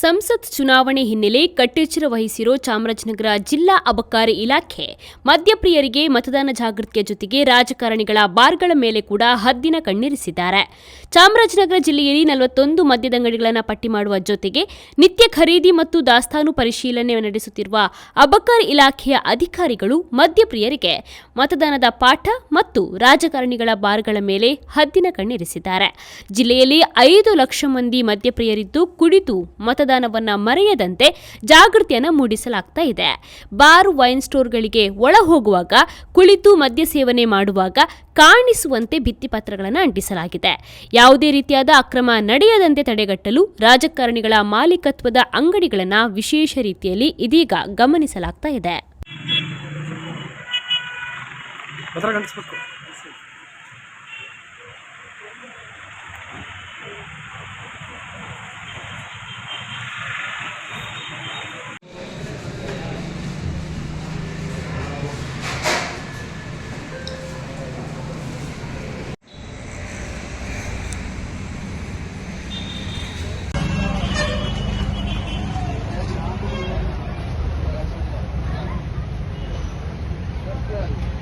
ಸಂಸತ್ ಚುನಾವಣೆ ಹಿನ್ನೆಲೆ ಕಟ್ಟೆಚ್ಚರ ವಹಿಸಿರೋ ಚಾಮರಾಜನಗರ ಜಿಲ್ಲಾ ಅಬಕಾರಿ ಇಲಾಖೆ, ಮದ್ಯಪ್ರಿಯರಿಗೆ ಮತದಾನ ಜಾಗೃತಿಯ ಜೊತೆಗೆ ರಾಜಕಾರಣಿಗಳ ಬಾರ್ಗಳ ಮೇಲೆ ಕೂಡ ಹದ್ದಿನ ಕಣ್ಣಿರಿಸಿದ್ದಾರೆ. ಚಾಮರಾಜನಗರ ಜಿಲ್ಲೆಯಲ್ಲಿ ನಲವತ್ತೊಂದು ಮದ್ಯದಂಗಡಿಗಳನ್ನು ಪಟ್ಟಿ ಮಾಡುವ ಜೊತೆಗೆ ನಿತ್ಯ ಖರೀದಿ ಮತ್ತು ದಾಸ್ತಾನು ಪರಿಶೀಲನೆ ನಡೆಸುತ್ತಿರುವ ಅಬಕಾರಿ ಇಲಾಖೆಯ ಅಧಿಕಾರಿಗಳು ಮದ್ಯಪ್ರಿಯರಿಗೆ ಮತದಾನದ ಪಾಠ ಮತ್ತು ರಾಜಕಾರಣಿಗಳ ಬಾರ್ಗಳ ಮೇಲೆ ಹದ್ದಿನ ಕಣ್ಣಿರಿಸಿದ್ದಾರೆ. ಜಿಲ್ಲೆಯಲ್ಲಿ ಐದು ಲಕ್ಷ ಮಂದಿ ಮದ್ಯಪ್ರಿಯರಿದ್ದು ಕುಡಿದು ಮತದಾನವನ್ನ ಮರೆಯದಂತೆ ಜಾಗೃತಿಯನ್ನು ಮೂಡಿಸಲಾಗ್ತಾ ಇದೆ. ಬಾರ್ ವೈನ್ ಸ್ಟೋರ್ಗಳಿಗೆ ಒಳ ಹೋಗುವಾಗ, ಕುಳಿತು ಮದ್ಯ ಸೇವನೆ ಮಾಡುವಾಗ ಕಾಣಿಸುವಂತೆ ಭಿತ್ತಿಪತ್ರಗಳನ್ನು ಅಂಟಿಸಲಾಗಿದೆ. ಯಾವುದೇ ರೀತಿಯಾದ ಅಕ್ರಮ ನಡೆಯದಂತೆ ತಡೆಗಟ್ಟಲು ರಾಜಕಾರಣಿಗಳ ಮಾಲೀಕತ್ವದ ಅಂಗಡಿಗಳನ್ನು ವಿಶೇಷ ರೀತಿಯಲ್ಲಿ ಇದೀಗ ಗಮನಿಸಲಾಗ್ತಾ ಇದೆ. Good.